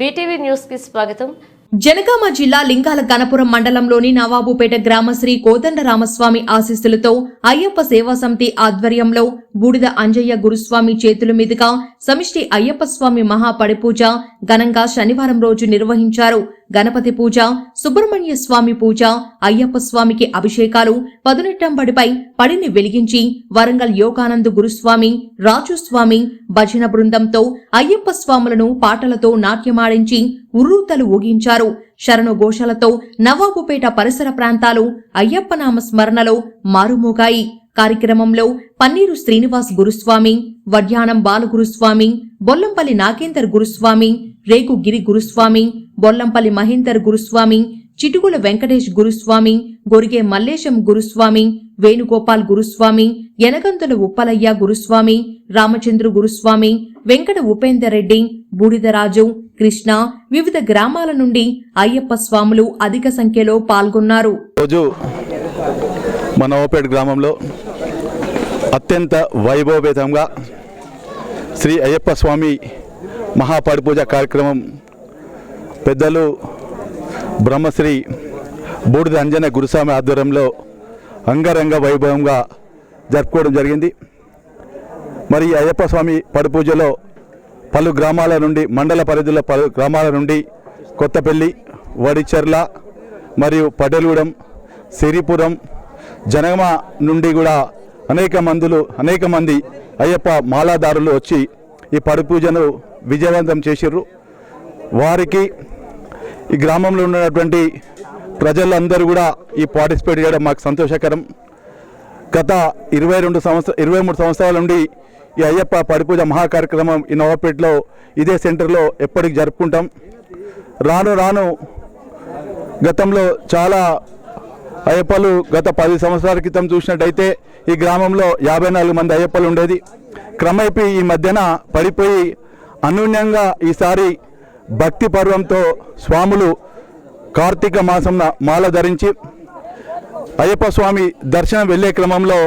BTV న్యూస్కి స్వాగతం. జనగామ జిల్లా లింగాల గణపురం మండలంలోని నవాబుపేట గ్రామ శ్రీ కోదండరామస్వామి ఆశీస్సులతో అయ్యప్ప సేవా సమితి ఆధ్వర్యంలో బూడిద అంజయ్య గురుస్వామి చేతుల మీదుగా సమిష్టి అయ్యప్ప స్వామి మహాపడిపూజ ఘనంగా శనివారం రోజు నిర్వహించారు. గణపతి పూజ సుబ్రహ్మణ్య స్వామి పూజ అయ్యప్ప స్వామికి అభిషేకాలు పదునెట్టంబడిపై పడిని వెలిగించి వరంగల్ యోగానంద్ గురుస్వామి రాజు స్వామి భజన బృందంతో అయ్యప్ప స్వాములను పాటలతో నాట్యమాడించి ఉర్రూతలు ఊగించారు. శరణు ఘోషలతో నవాబుపేట పరిసర ప్రాంతాలు అయ్యప్ప నామ స్మరణలో మారుమోగాయి. కార్యక్రమంలో పన్నీరు శ్రీనివాస్ గురుస్వామి వడ్యానం బాలగురుస్వామి బొల్లంపల్లి నాగేందర్ గురుస్వామి రేగు గిరి గురుస్వామి బొల్లంపల్లి మహేందర్ గురుస్వామి చిటుకుల వెంకటేష్ గురుస్వామి గొరిగే మల్లేశం గురుస్వామి వేణుగోపాల్ గురుస్వామి యనగంతుల ఉప్పలయ్య గురుస్వామి రామచంద్ర గురుస్వామి వెంకట ఉపేందర్ రెడ్డి బూడిదరాజు కృష్ణ వివిధ గ్రామాల నుండి అయ్యప్ప స్వాములు అధిక సంఖ్యలో పాల్గొన్నారు. రోజు మన ఓపేట్ గ్రామంలో అత్యంత వైభవపేతంగా శ్రీ అయ్యప్ప స్వామి మహాపడిపూజ కార్యక్రమం పెద్దలు బ్రహ్మశ్రీ బూడిద అంజన గురుస్వామి ఆధ్వర్యంలో అంగరంగ వైభవంగా జరుపుకోవడం జరిగింది. మరి అయ్యప్ప స్వామి పడిపూజలో పలు గ్రామాల నుండి మండల పరిధిలో పలు గ్రామాల నుండి కొత్తపల్లి వడిచెర్ల మరియు పటేలగూడెం సిరిపురం జనగమ నుండి కూడా అనేక మందులు అనేక మంది అయ్యప్ప మాలాదారులు వచ్చి ఈ పడిపూజను విజయవంతం చేసిర్రు. వారికి ఈ గ్రామంలో ఉన్నటువంటి ప్రజలందరూ కూడా ఈ పార్టిసిపేట్ చేయడం మాకు సంతోషకరం. గత ఇరవై రెండు సంవత్సర ఇరవై మూడు సంవత్సరాల నుండి ఈ అయ్యప్ప పడిపూజ మహా కార్యక్రమం ఈ నవాపేటలో ఇదే సెంటర్లో ఎప్పటికి జరుపుకుంటాం. రాను రాను గతంలో చాలా అయ్యప్పలు గత పది సంవత్సరాల క్రితం చూసినట్టయితే ఈ గ్రామంలో యాభై నాలుగు మంది అయ్యప్పలు ఉండేది. క్రమేపీ ఈ మధ్యన పడిపోయి అనూన్యంగా ఈసారి భక్తి పర్వంతో స్వాములు కార్తీక మాసంన మాల ధరించి అయ్యప్ప స్వామి దర్శనం వెళ్ళే క్రమంలో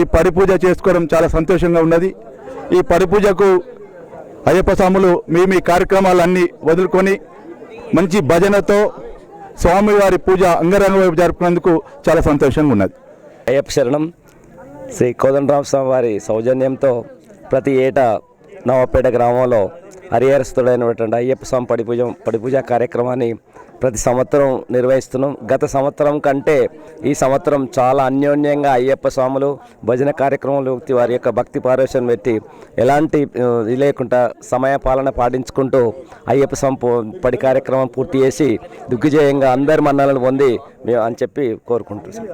ఈ పడిపూజ చేసుకోవడం చాలా సంతోషంగా ఉన్నది. ఈ పడిపూజకు అయ్యప్ప స్వాములు మీ మీ కార్యక్రమాలన్నీ వదులుకొని మంచి భజనతో స్వామివారి పూజ అంగరంగ వైపు జరుపుకున్నందుకు చాలా సంతోషంగా ఉన్నది. అయ్యప్ప శరణం శ్రీ కోదండరామ స్వామి వారి సౌజన్యంతో ప్రతి ఏటా నవపేట గ్రామంలో హరిహరస్తుడైనటువంటి అయ్యప్ప స్వామి పడిపూజ పడిపూజ కార్యక్రమాన్ని ప్రతి సంవత్సరం నిర్వహిస్తున్నాం. గత సంవత్సరం కంటే ఈ సంవత్సరం చాలా అన్యోన్యంగా అయ్యప్ప స్వాములు భజన కార్యక్రమంలో వారి యొక్క భక్తి పారవశ్యం పెట్టి ఎలాంటి లేకుండా సమయ పాలన పాటించుకుంటూ అయ్యప్ప స్వామి పడి కార్యక్రమం పూర్తి చేసి దిగ్విజయంగా అందరి మన్నలను పొంది మేము అని చెప్పి కోరుకుంటున్నాం.